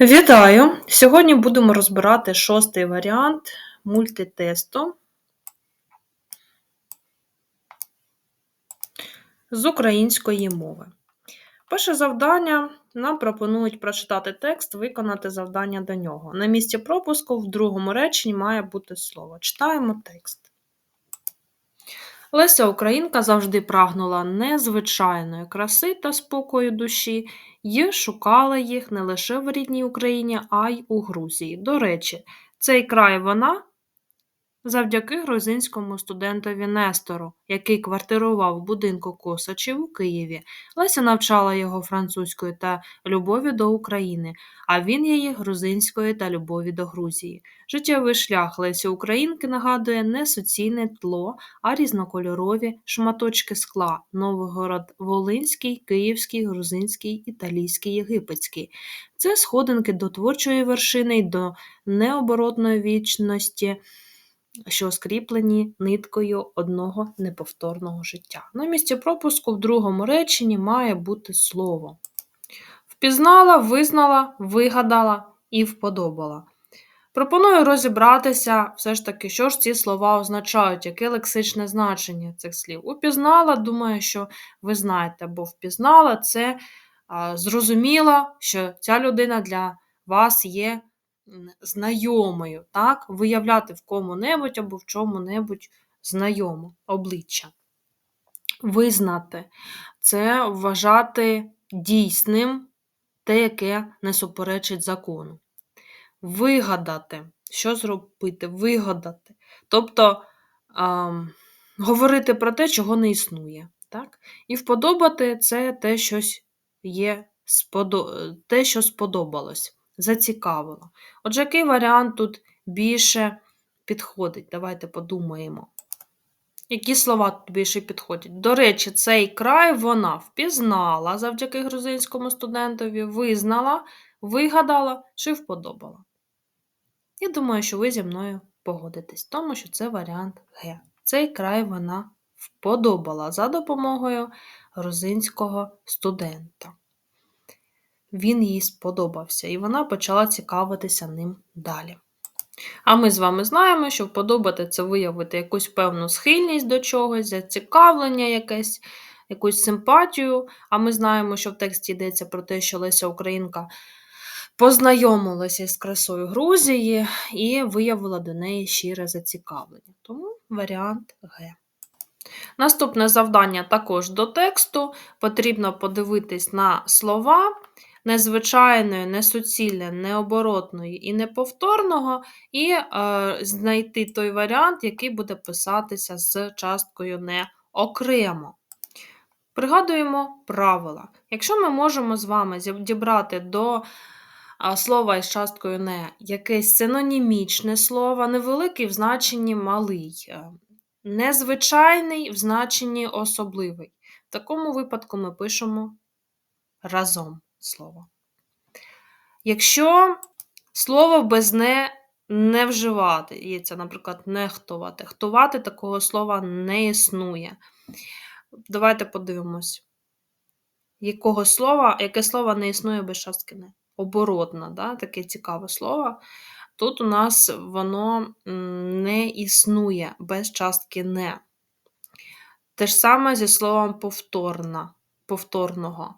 Вітаю! Сьогодні будемо розбирати шостий варіант мультитесту з української мови. Перше завдання нам пропонують прочитати текст, виконати завдання до нього. На місці пропуску в другому реченні має бути слово. Читаємо текст. Леся Українка завжди прагнула незвичайної краси та спокою душі й шукала їх не лише в рідній Україні, а й у Грузії. До речі, цей край вона завдяки грузинському студентові Нестору, який квартирував в будинку Косачів у Києві. Леся навчала його французької та любові до України, а він її грузинської та любові до Грузії. Життєвий шлях Лесі Українки нагадує не суцільне тло, а різнокольорові шматочки скла Новгород Волинський, Київський, Грузинський, Італійський, Єгипетський. Це сходинки до творчої вершини й до необоротної вічності що скріплені ниткою одного неповторного життя. На місці пропуску в другому реченні має бути слово. Впізнала, визнала, вигадала і вподобала. Пропоную розібратися, все ж таки, що ж ці слова означають, яке лексичне значення цих слів. Упізнала, думаю, що ви знаєте, бо впізнала це зрозуміла, що ця людина для вас є знайомою, так? виявляти в кому-небудь або в чому-небудь знайоме обличчя. Визнати це вважати дійсним те, яке не суперечить закону. Вигадати, що зробити? Вигадати. Тобто а, говорити про те, чого не існує. Так? І вподобати це те, щось є, те, що сподобалось зацікавило. Отже, який варіант тут більше підходить? Давайте подумаємо. Які слова тут більше підходять? До речі, цей край вона впізнала завдяки грузинському студентові, визнала, вигадала чи вподобала. Я думаю, що ви зі мною погодитесь, тому що це варіант Г. Цей край вона вподобала за допомогою грузинського студента він їй сподобався, і вона почала цікавитися ним далі. А ми з вами знаємо, що вподобати це виявити якусь певну схильність до чогось, зацікавлення якесь, якусь симпатію. А ми знаємо, що в тексті йдеться про те, що Леся Українка познайомилася з красою Грузії і виявила до неї щире зацікавлення. Тому варіант Г. Наступне завдання також до тексту. Потрібно подивитись на слова незвичайної, несуцільне, необоротної і неповторного, і е, знайти той варіант, який буде писатися з часткою не окремо. Пригадуємо правила. Якщо ми можемо з вами дібрати до слова із часткою не якесь синонімічне слово, невеликий в значенні малий, е, незвичайний в значенні особливий. В такому випадку ми пишемо разом слово. Якщо слово без не не вживати, наприклад, нехтувати. Хтувати такого слова не існує. Давайте подивимось, якого слова, яке слово не існує без частки не. Оборотна, да? таке цікаве слово. Тут у нас воно не існує без частки не. Те ж саме зі словом повторна, повторного.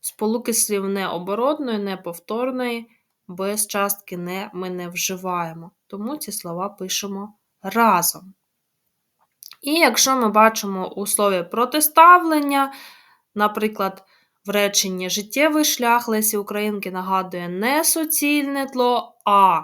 Сполуки слів необоротної, неповторної, без частки не ми не вживаємо. Тому ці слова пишемо разом. І якщо ми бачимо у слові протиставлення, наприклад, в реченні життєвий шлях Лесі Українки нагадує не суцільне тло, а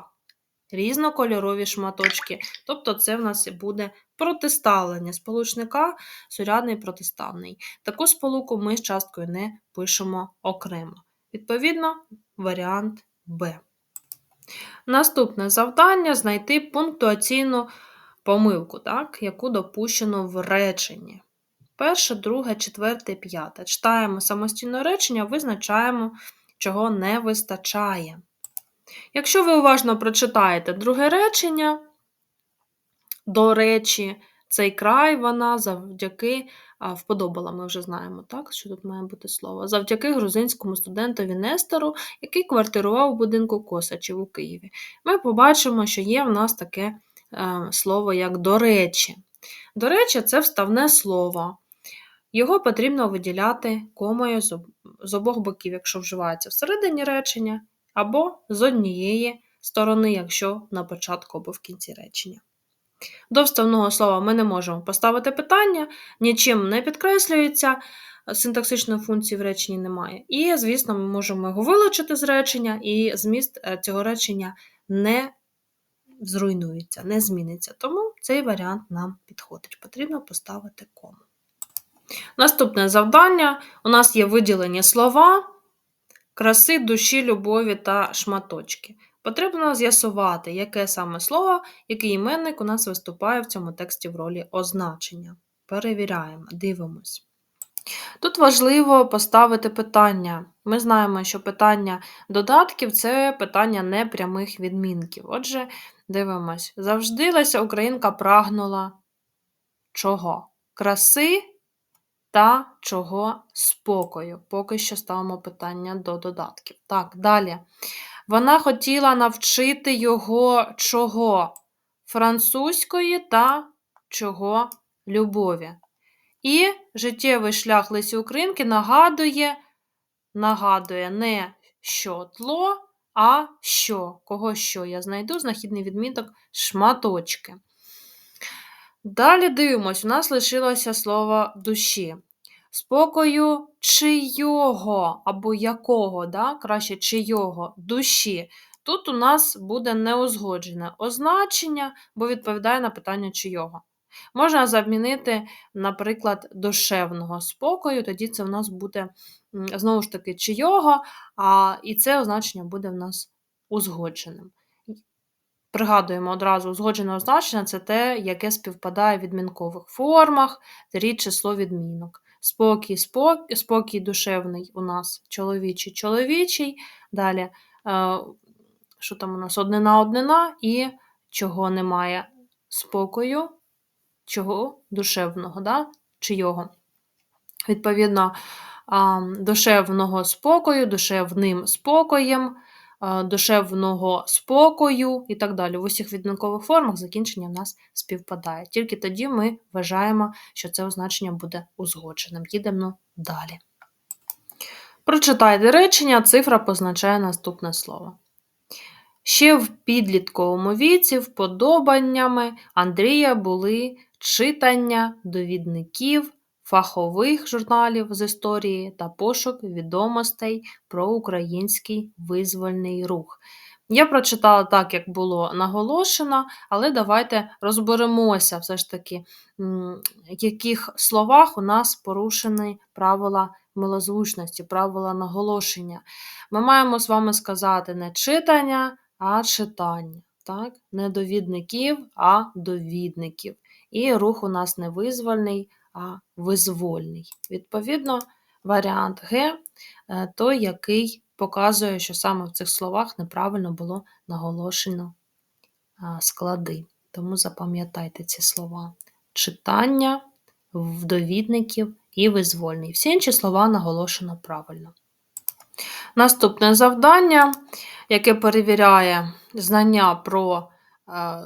різнокольорові шматочки. Тобто, це в нас буде протиставлення сполучника сурядний протиставний. Таку сполуку ми з часткою не пишемо окремо. Відповідно, варіант Б. Наступне завдання знайти пунктуаційну помилку, так, яку допущено в реченні. Перше, друге, четверте, п'яте. Читаємо самостійне речення, визначаємо, чого не вистачає. Якщо ви уважно прочитаєте друге речення, до речі, цей край вона завдяки а, вподобала, ми вже знаємо, так, що тут має бути слово. Завдяки грузинському студентові Нестору, який квартирував у будинку Косачів у Києві. Ми побачимо, що є в нас таке е, слово, як до речі. До речі, це вставне слово. Його потрібно виділяти комою з обох боків, якщо вживається всередині речення, або з однієї сторони, якщо на початку або в кінці речення. До вставного слова ми не можемо поставити питання, нічим не підкреслюється, синтаксичної функції в реченні немає. І, звісно, ми можемо його вилучити з речення, і зміст е, цього речення не зруйнується, не зміниться. Тому цей варіант нам підходить. Потрібно поставити кому. Наступне завдання: у нас є виділені слова, краси, душі, любові та шматочки. Потрібно з'ясувати, яке саме слово, який іменник у нас виступає в цьому тексті в ролі означення. Перевіряємо, дивимось. Тут важливо поставити питання. Ми знаємо, що питання додатків це питання непрямих відмінків. Отже, дивимось. Завжди Леся Українка прагнула чого? Краси та чого спокою. Поки що ставимо питання до додатків. Так, далі. Вона хотіла навчити його чого? Французької та чого любові. І життєвий шлях Лесі Українки нагадує, нагадує не що тло, а що. Кого що я знайду, знахідний відміток шматочки. Далі дивимось, у нас лишилося слово душі. Спокою чийого або якого, да? краще чийого душі. Тут у нас буде неузгоджене означення, бо відповідає на питання чийого. Можна замінити, наприклад, душевного спокою, тоді це в нас буде знову ж таки чийого, а, і це означення буде в нас узгодженим. Пригадуємо одразу, узгоджене означення це те, яке співпадає в відмінкових формах, рід число відмінок. Спокій, спокій, спокій душевний у нас чоловічий, чоловічий. Далі, е, що там у нас однина, однина, і чого немає спокою, чого душевного, да? чийого. Відповідно, душевного спокою, душевним спокоєм, душевного спокою і так далі. В усіх відмінкових формах закінчення в нас співпадає. Тільки тоді ми вважаємо, що це означення буде узгодженим. Їдемо далі. Прочитайте речення, цифра позначає наступне слово. Ще в підлітковому віці вподобаннями Андрія були читання довідників, фахових журналів з історії та пошук відомостей про український визвольний рух. Я прочитала так, як було наголошено, але давайте розберемося все ж таки, в яких словах у нас порушені правила милозвучності, правила наголошення. Ми маємо з вами сказати не читання, а читання. Так? Не довідників, а довідників. І рух у нас не визвольний, а визвольний. Відповідно, варіант Г е, той, який показує, що саме в цих словах неправильно було наголошено склади. Тому запам'ятайте ці слова: читання, довідників і визвольний. Всі інші слова наголошено правильно. Наступне завдання, яке перевіряє знання про, е,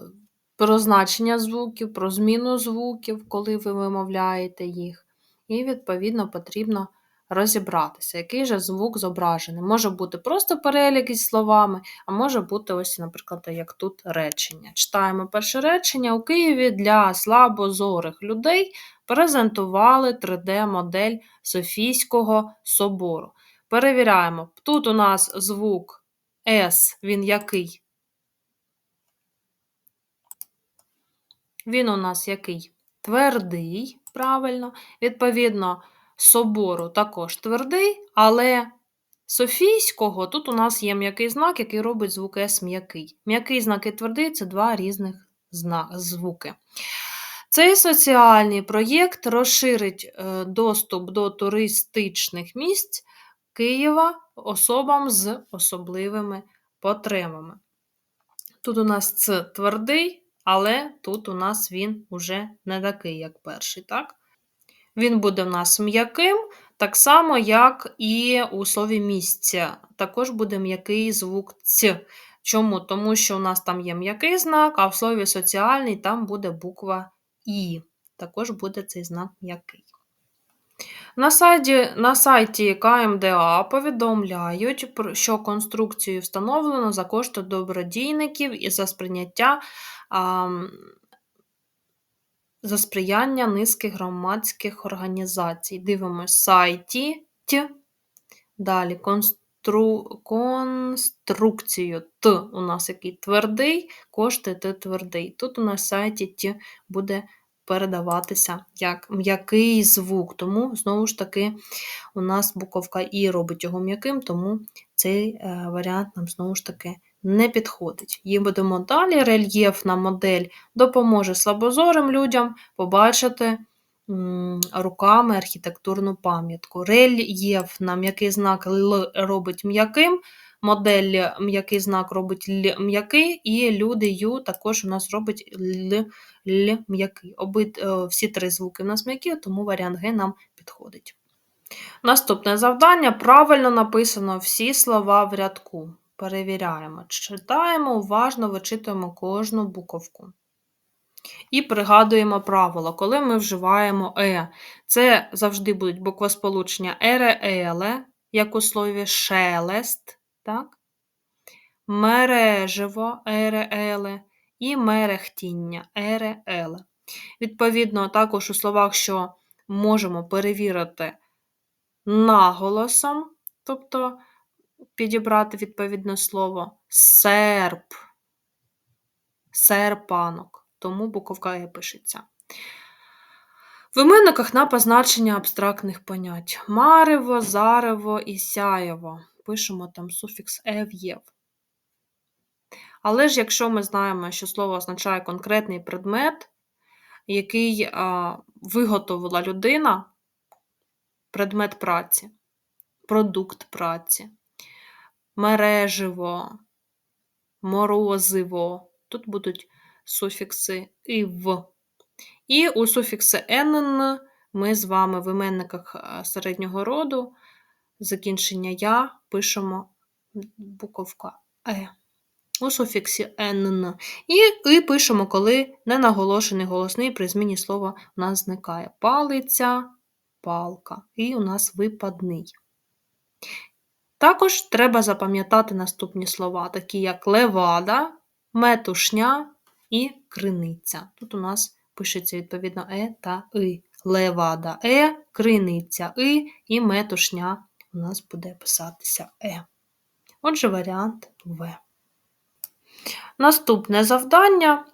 про значення звуків, про зміну звуків, коли ви вимовляєте їх. І, відповідно, потрібно розібратися, який же звук зображений. Може бути просто перелік із словами, а може бути, ось, наприклад, як тут речення. Читаємо перше речення. У Києві для слабозорих людей презентували 3D-модель Софійського собору. Перевіряємо. Тут у нас звук С, він який? Він у нас який? Твердий, правильно. Відповідно, собору також твердий, але Софійського тут у нас є м'який знак, який робить звук С м'який. М'який знак і твердий це два різних звуки. Цей соціальний проєкт розширить е, доступ до туристичних місць Києва особам з особливими потребами. Тут у нас Ц твердий, але тут у нас він уже не такий, як перший, так? Він буде в нас м'яким, так само, як і у слові місця. Також буде м'який звук Ц. Чому? Тому що у нас там є м'який знак, а в слові соціальний там буде буква І. Також буде цей знак м'який. На сайті на сайті КМДА повідомляють, що конструкцію встановлено за кошти добродійників і за сприйняття а, за сприяння низки громадських організацій. Дивимось сайті. Далі констру, конструкцію Т у нас який твердий, кошти Т твердий. Тут у нас сайті Т буде передаватися як м'який звук. Тому, знову ж таки, у нас буковка І робить його м'яким, тому цей е, варіант нам знову ж таки не підходить. Їдемо далі. Рельєфна модель допоможе слабозорим людям побачити руками архітектурну пам'ятку. Рельєфна м'який знак Л робить м'яким. Модель м'який знак робить Л м'який, і люди Ю також у нас робить Л Л м'який. Е, всі три звуки у нас м'які, тому варіант Г нам підходить. Наступне завдання: правильно написано всі слова в рядку. Перевіряємо, читаємо, уважно вичитуємо кожну буковку. І пригадуємо правило, коли ми вживаємо е. Це завжди будуть буквосполучення ере, еле, як у слові шелест, так? мережево ере, еле і мерехтіння ере, еле. Відповідно, також у словах, що можемо перевірити наголосом, тобто підібрати відповідне слово серп, серпанок, тому буковка «е» пишеться. В іменниках на позначення абстрактних понять. Марево, зарево і сяєво. Пишемо там суфікс «ев'єв». Але ж якщо ми знаємо, що слово означає конкретний предмет, який а, виготовила людина, предмет праці, продукт праці, мереживо, морозиво. Тут будуть суфікси «ив». І у суфікси «нн» ми з вами в іменниках середнього роду закінчення я пишемо буковка Е. У суфіксі «нн». І «и» пишемо, коли ненаголошений голосний при зміні слова у нас зникає. Палиця, палка. І у нас випадний. Також треба запам'ятати наступні слова, такі як левада, метушня і криниця. Тут у нас пишеться відповідно е та и. Левада е, криниця и і метушня у нас буде писатися е. Отже, варіант В. Наступне завдання.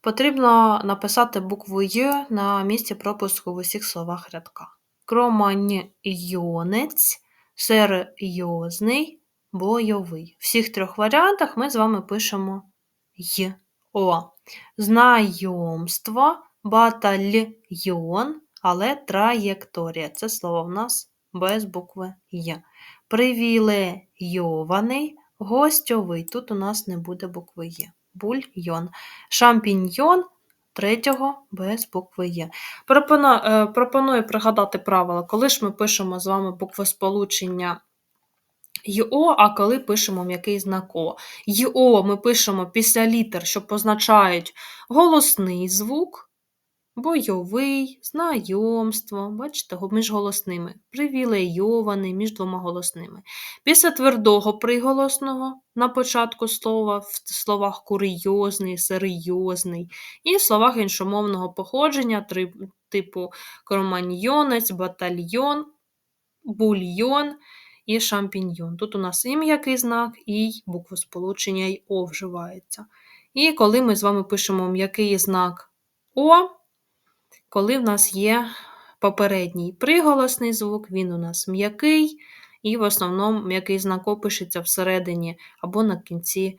Потрібно написати букву Й на місці пропуску в усіх словах рядка. Кроманьйонець, серйозний, бойовий. В всіх трьох варіантах ми з вами пишемо Й. О. Знайомство, батальйон, але траєкторія. Це слово в нас без букви Й. Привілейований, гостьовий. Тут у нас не буде букви Й. Бульйон. Шампіньйон третього без букви Є. Пропоную, е, пропоную пригадати правила, коли ж ми пишемо з вами буквосполучення ЙО, а коли пишемо м'який знак О. ЙО ми пишемо після літер, що позначають голосний звук, бойовий, знайомство, бачите, між голосними, привілейований між двома голосними. Після твердого приголосного на початку слова, в словах курйозний, серйозний, і в словах іншомовного походження, типу кроманьйонець, батальйон, бульйон і шампіньйон. Тут у нас і м'який знак, і буквосполучення й О вживається. І коли ми з вами пишемо м'який знак О, коли в нас є попередній приголосний звук, він у нас м'який, і в основному м'який знак пишеться всередині або на кінці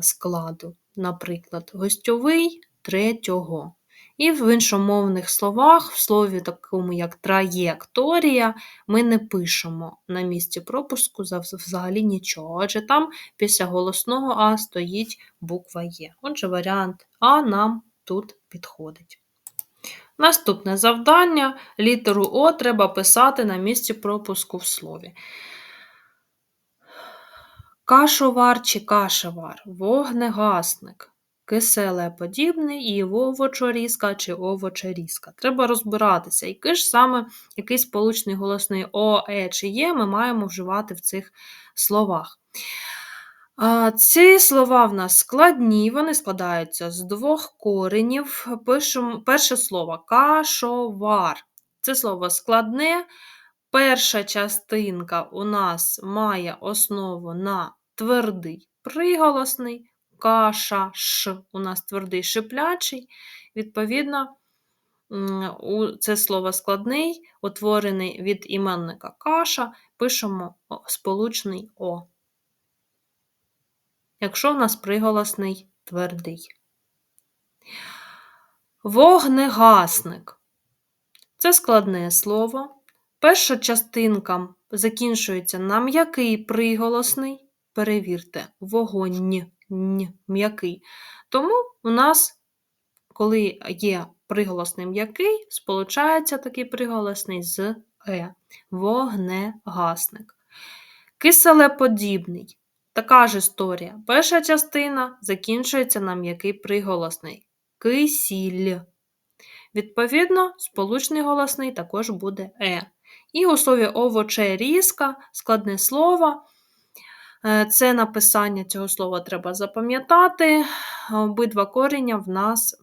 складу. Наприклад, гостьовий третього. І в іншомовних словах, в слові такому як траєкторія, ми не пишемо на місці пропуску взагалі нічого, адже там після голосного А стоїть буква Є. Отже, варіант А нам тут підходить. Наступне завдання: літеру О треба писати на місці пропуску в слові. Кашовар чи кашевар, вогнегасник, киселеподібний і овочорізка чи овочерізка. Треба розбиратися, який ж саме який сполучний голосний О, Е чи Є ми маємо вживати в цих словах. Ці слова в нас складні, вони складаються з двох коренів. Пишемо перше слово кашовар. Це слово складне. Перша частинка у нас має основу на твердий приголосний, каша ш у нас твердий шиплячий. Відповідно, це слово складний, утворений від іменника каша, пишемо сполучний О якщо в нас приголосний твердий. Вогнегасник це складне слово. Перша частинка закінчується на м'який приголосний. Перевірте, вогонь м'який. Тому у нас, коли є приголосний м'який, сполучається такий приголосний з е. Вогнегасник. Киселеподібний Така ж історія. Перша частина закінчується на м'який приголосний кисіль. Відповідно, сполучний голосний також буде е. І у слові овоче різка, складне слово. Е, це написання цього слова треба запам'ятати. Обидва коріння в нас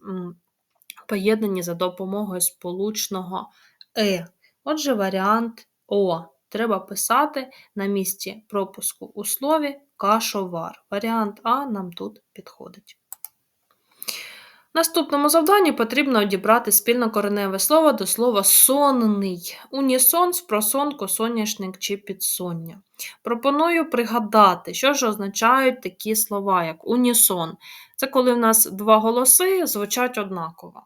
поєднані за допомогою сполучного е. Отже, варіант О. Треба писати на місці пропуску у слові кашовар. Варіант А нам тут підходить. Наступному завданні потрібно одібрати спільнокореневе слово до слова сонний. Унісон, спросонко, соняшник чи підсоння. Пропоную пригадати, що ж означають такі слова, як унісон. Це коли в нас два голоси звучать однаково.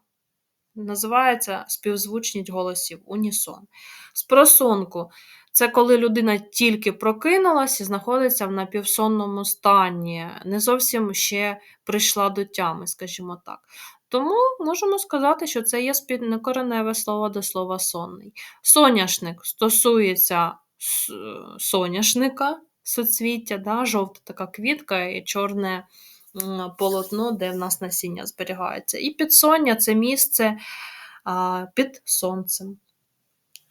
Називається співзвучність голосів унісон. Спросонку це коли людина тільки прокинулась і знаходиться в напівсонному стані, не зовсім ще прийшла до тями, скажімо так. Тому можемо сказати, що це є спільнокореневе слово до слова сонний. Соняшник стосується соняшника, соцвіття, да, жовта така квітка і чорне полотно, де в нас насіння зберігається. І підсоння це місце а, під сонцем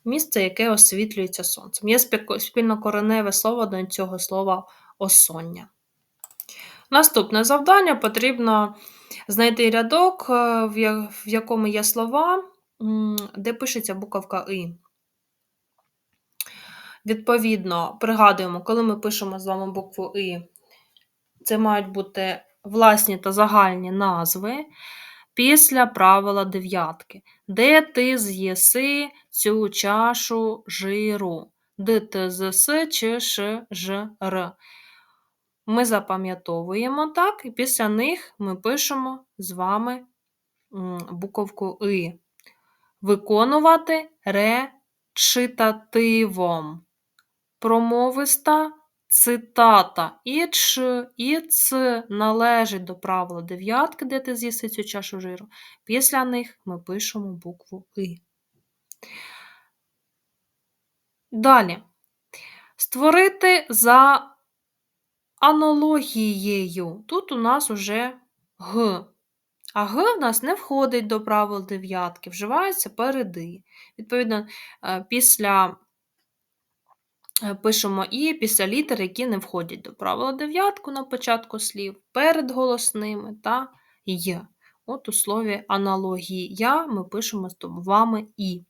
місце, яке освітлюється сонцем. Є спільнокореневе слово до цього слова осоння. Наступне завдання потрібно знайти рядок, е, в якому є слова, де пишеться буковка И. Відповідно, пригадуємо, коли ми пишемо з вами букву И, це мають бути власні та загальні назви після правила дев'ятки. Де ти з'їси цю чашу жиру? Д ти чи ш. Ми запам'ятовуємо так, і після них ми пишемо з вами буковку И. Виконувати речитативом. Промовиста цитата. І ч, і ц належить до правила дев'ятки, де ти з'їси цю чашу жиру. Після них ми пишемо букву И. Далі. Створити за аналогією. Тут у нас уже Г. А Г в нас не входить до правил дев'ятки, вживається переди. Відповідно, е, після пишемо і після літер, які не входять до правила дев'ятку на початку слів, перед голосними та «й». От у слові аналогія ми пишемо з вами і.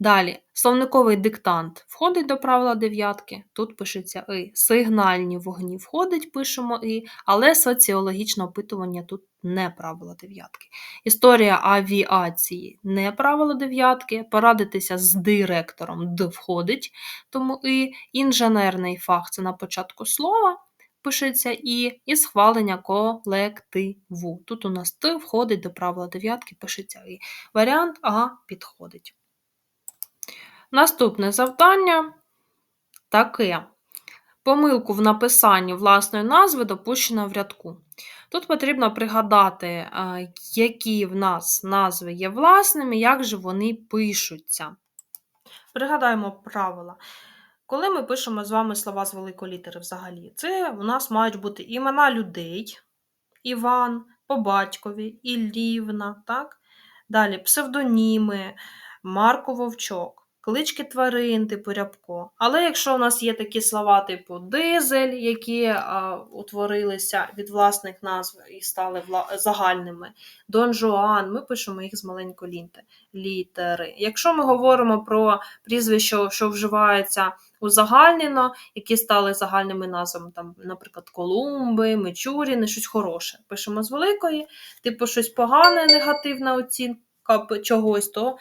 Далі, словниковий диктант входить до правила дев'ятки, тут пишеться і. Сигнальні вогні входить, пишемо і, але соціологічне опитування тут не правило дев'ятки. Історія авіації не правило дев'ятки. Порадитися з директором Д входить, тому і інженерний фах це на початку слова. пишеться І, і схвалення колективу. Тут у нас Т входить до правила дев'ятки, пишеться І. Варіант А підходить. Наступне завдання таке. Помилку в написанні власної назви допущено в рядку. Тут потрібно пригадати, які в нас назви є власними, як же вони пишуться. Пригадаємо правила. Коли ми пишемо з вами слова з великої літери взагалі, це у нас мають бути імена людей, Іван, по батькові, Іллівна, так? Далі псевдоніми, Марко Вовчок клички тварин, типу рябко. Але якщо у нас є такі слова, типу дизель, які а, утворилися від власних назв і стали вла... загальними, Дон Жуан, ми пишемо їх з маленької літери. Якщо ми говоримо про прізвища, що вживаються узагальнено, які стали загальними назвами, там, наприклад, Колумби, Мичуріни, щось хороше. Пишемо з великої, типу щось погане, негативна оцінка чогось, то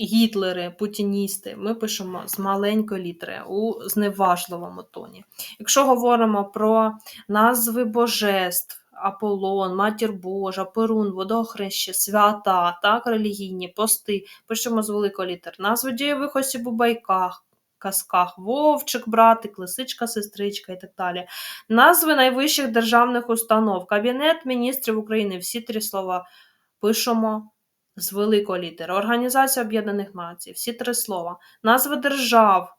Гітлери, путіністи, ми пишемо з маленької літери у зневажливому тоні. Якщо говоримо про назви божеств, Аполлон, Матір Божа, Перун, Водохреще, свята, так, релігійні, пости, пишемо з великої літери. Назви дієвих осіб у байках, казках, Вовчик, братик, лисичка, сестричка і так далі. Назви найвищих державних установ, Кабінет міністрів України, всі три слова пишемо з великої літери, Організація Об'єднаних Націй, всі три слова, назви держав,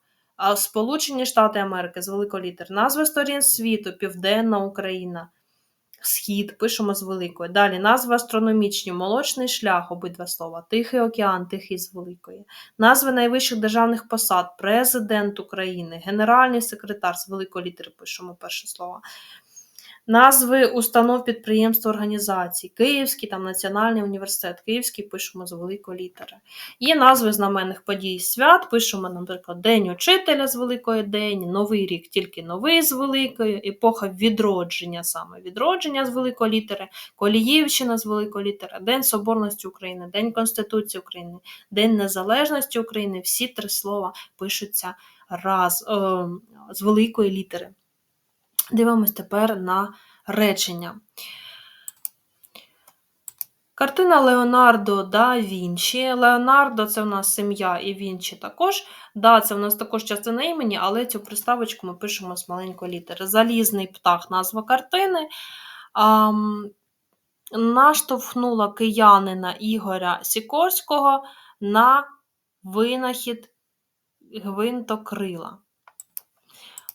Сполучені Штати Америки з великої літери, назви сторін світу, Південна Україна, Схід, пишемо з великої. Далі назви астрономічні, молочний шлях, обидва слова, Тихий океан, тихий з великої, назви найвищих державних посад, президент України, генеральний секретар з великої літери пишемо перше слово. Назви установ підприємств організацій, Київський там Національний університет, Київський пишемо з великої літери. І назви знаменних подій свят пишемо, наприклад, День учителя з великої день, Новий рік тільки новий з великої, епоха відродження, саме відродження з великої літери, Коліївщина з великої літери, День Соборності України, День Конституції України, День Незалежності України. Всі три слова пишуться раз, о, з великої літери. Дивимось тепер на речення. Картина Леонардо да Вінчі. Леонардо це у нас сім'я і Вінчі також. Да, це у нас також частина імені, але цю приставочку ми пишемо з маленької літери. Залізний птах, назва картини. Ам, наштовхнула киянина Ігоря Сікорського на винахід гвинтокрила.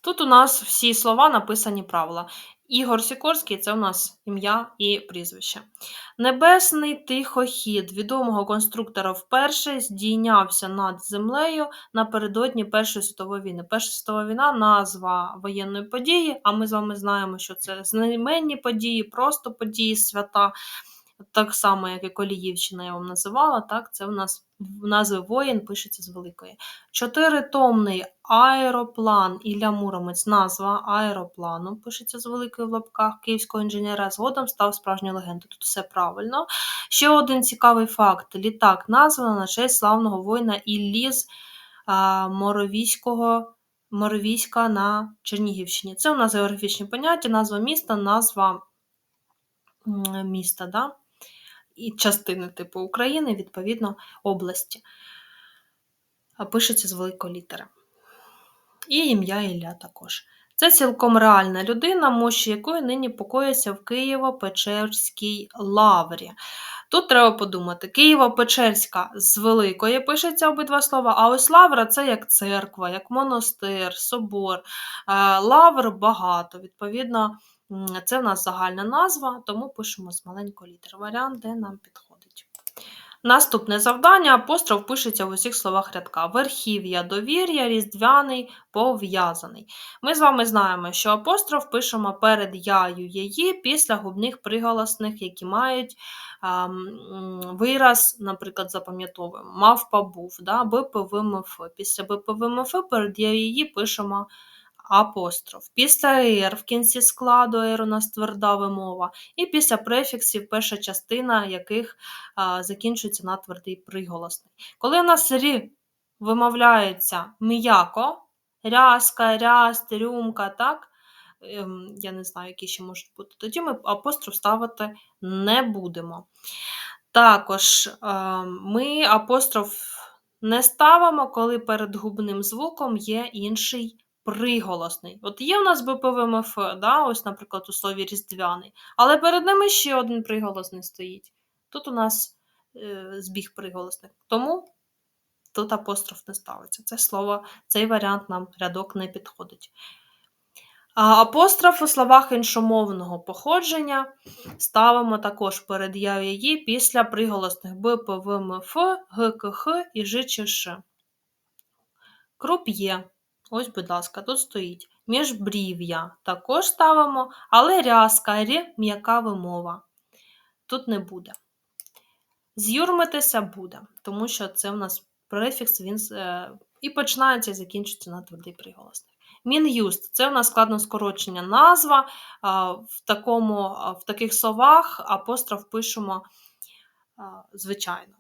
Тут у нас всі слова написані правила. Ігор Сікорський це у нас ім'я і прізвище. Небесний тихохід відомого конструктора вперше здійнявся над землею напередодні Першої світової війни. Перша світова війна назва воєнної події, а ми з вами знаємо, що це знаменні події, просто події свята так само, як і Коліївщина, я вам називала, так, це в нас назви воїн пишеться з великої. Чотиритомний аероплан Ілля Муромець, назва аероплану, пишеться з великої в лапках Київського інженера, згодом став справжньою легендою. Тут все правильно. Ще один цікавий факт: літак названо на честь славного воїна Ілліз Моровійського. Моровійська на Чернігівщині. Це у нас географічні поняття, назва міста, назва міста. Да? і частини типу України, відповідно, області. Пишеться з великої літери. І ім'я Ілля також. Це цілком реальна людина, мощі якої нині покоїться в Києво-Печерській лаврі. Тут треба подумати: Києво-Печерська з великої пишеться обидва слова, а ось лавра це як церква, як монастир, собор. Е, лавр багато. Відповідно, це в нас загальна назва, тому пишемо з маленької літери. Варіант, де нам підходить. Наступне завдання: апостроф пишеться в усіх словах рядка. Верхів'я, довір'я, різдвяний, пов'язаний. Ми з вами знаємо, що апостроф пишемо перед яю її після губних приголосних, які мають а, вираз, наприклад, запам'ятовуємо. Мавпа був, да, БПВМФ. Після БПВМФ перед я її пишемо апостроф. Після «р» в кінці складу «р» у нас тверда вимова, і після префіксів перша частина яких закінчується на твердий приголосний. Коли у нас рі вимовляється м'яко, рязка, ряст, рюмка, так? ем, я не знаю, які ще можуть бути. Тоді ми апостроф ставити не будемо. Також ем, ми апостроф не ставимо, коли перед губним звуком є інший приголосний. От є у нас БПВМФ, да, ось, наприклад, у слові різдвяний, але перед ними ще один приголосний стоїть. Тут у нас е, збіг приголосних. Тому тут апостроф не ставиться. Це слово, цей варіант нам рядок не підходить. А апостроф у словах іншомовного походження ставимо також перед я, її після приголосних Б, П, В, М, Ф, Г, К, Х і Ж, Ч, Ш. Круп'є. Ось, будь ласка, тут стоїть. Міжбрів'я також ставимо, але рязка, рі, м'яка вимова. Тут не буде. З'юрмитися буде, тому що це в нас префікс, він е, і починається і закінчується на твердий приголосний. Мін'юст це у нас складно скорочення назва. В, такому, в таких словах апостроф пишемо звичайно.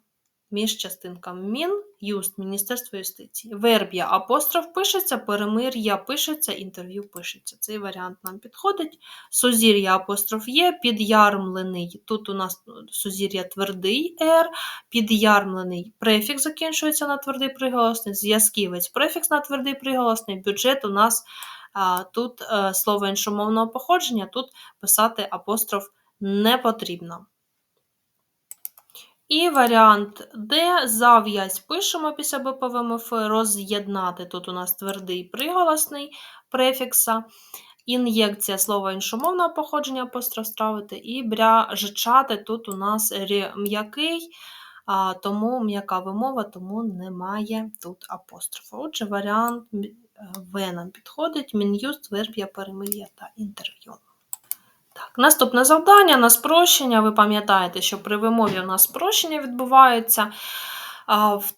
Між частинками мін, юст, Міністерство юстиції. Верб'я апостроф пишеться, перемир'я пишеться, інтерв'ю пишеться. Цей варіант нам підходить. Сузір'я апостроф є, підярмлений. Тут у нас сузір'я твердий «р», підярмлений префікс закінчується на твердий приголосний, зв'язківець префікс на твердий приголосний, бюджет у нас тут слово іншомовного походження, тут писати апостроф не потрібно. І варіант Д. Зав'язь пишемо після БПВМФ, роз'єднати. Тут у нас твердий приголосний префікса. Ін'єкція слова іншомовного походження апостроф ставити. І бряжчати тут у нас м'який, тому м'яка вимова, тому немає тут апострофа. Отже, варіант В нам підходить: мін'юст, верб'я, перемир'я та інтерв'ю. Так, Наступне завдання на спрощення. Ви пам'ятаєте, що при вимові у нас спрощення відбувається.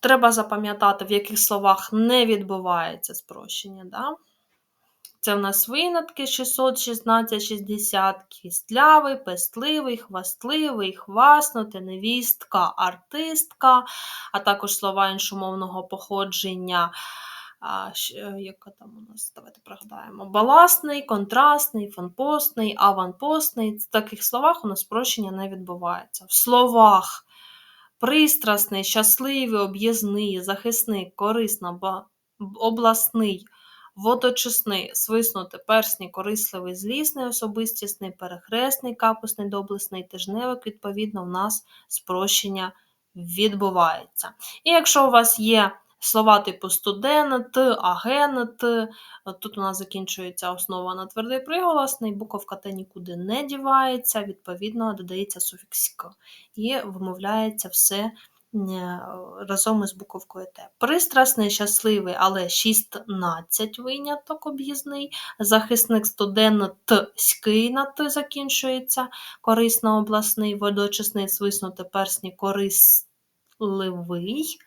Треба запам'ятати, в яких словах не відбувається спрощення. Да? Це в нас винятки 616, 60, квістлявий, пестливий, хвастливий, хваснути, невістка, артистка, а також слова іншомовного походження а, е, яка там у нас, давайте пригадаємо, баласний, контрастний, фанпостний, аванпостний. В таких словах у нас спрощення не відбувається. В словах пристрасний, щасливий, об'їзний, захисний, корисно, обласний, водочисний, свиснути, персний, корисливий, злісний, особистісний, перехресний, капусний, доблесний, тижневик, відповідно, у нас спрощення відбувається. І якщо у вас є Слова типу студент, агент. Тут у нас закінчується основа на твердий приголосний, буковка Т нікуди не дівається, відповідно, додається суфікс «к» і вимовляється все разом із буковкою Т. Пристрасний, щасливий, але 16 виняток об'їзний. Захисник студент ський на Т закінчується, корисно обласний, водочисний, свиснути персні, корисливий.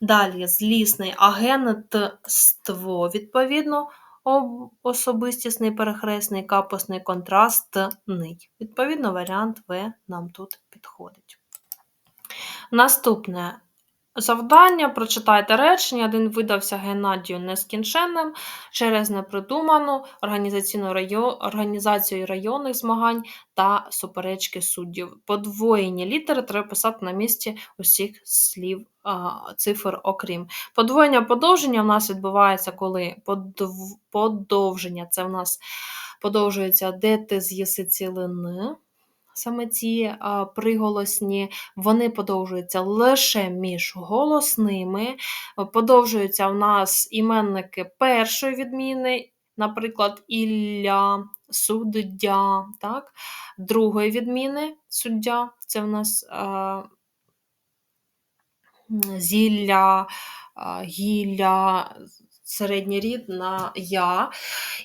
Далі злісний агентство, відповідно, особистісний перехресний, капосний контрастний. Відповідно, варіант В нам тут підходить. Наступне Завдання прочитайте речення. Один видався Геннадію нескінченним через непридуману організаційну район, організацію районних змагань та суперечки суддів. Подвоєні літери треба писати на місці усіх слів цифр окрім. Подвоєння подовження в нас відбувається, коли подовження це в нас подовжується, де ти з'їси цілини саме ці а, приголосні, вони подовжуються лише між голосними, подовжуються в нас іменники першої відміни, наприклад, Ілля, суддя, так? другої відміни суддя, це в нас а, зілля, а, гілля середній рід на я.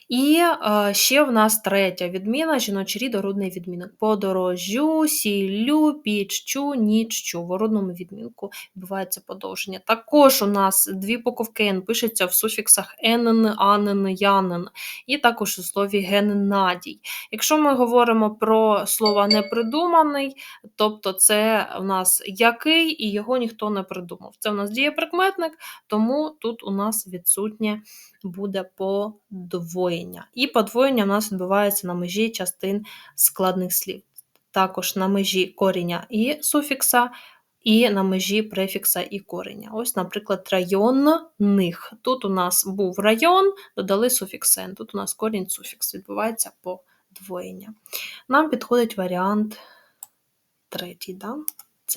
І е, ще в нас третя відміна жіночий рід, орудний відмінок. Подорожю, сіллю, піччу, ніччю. В орудному відмінку відбувається подовження. Також у нас дві буковки Н пишеться в суфіксах енен, анен, янен, і також у слові геннадій. Якщо ми говоримо про слово непридуманий, тобто це у нас який і його ніхто не придумав. Це у нас дієприкметник, тому тут у нас відсутній майбутнє буде подвоєння. І подвоєння у нас відбувається на межі частин складних слів. Також на межі коріння і суфікса, і на межі префікса і кореня. Ось, наприклад, районних. Тут у нас був район, додали суфікс тут у нас корінь суфікс, відбувається подвоєння. Нам підходить варіант третій. Да?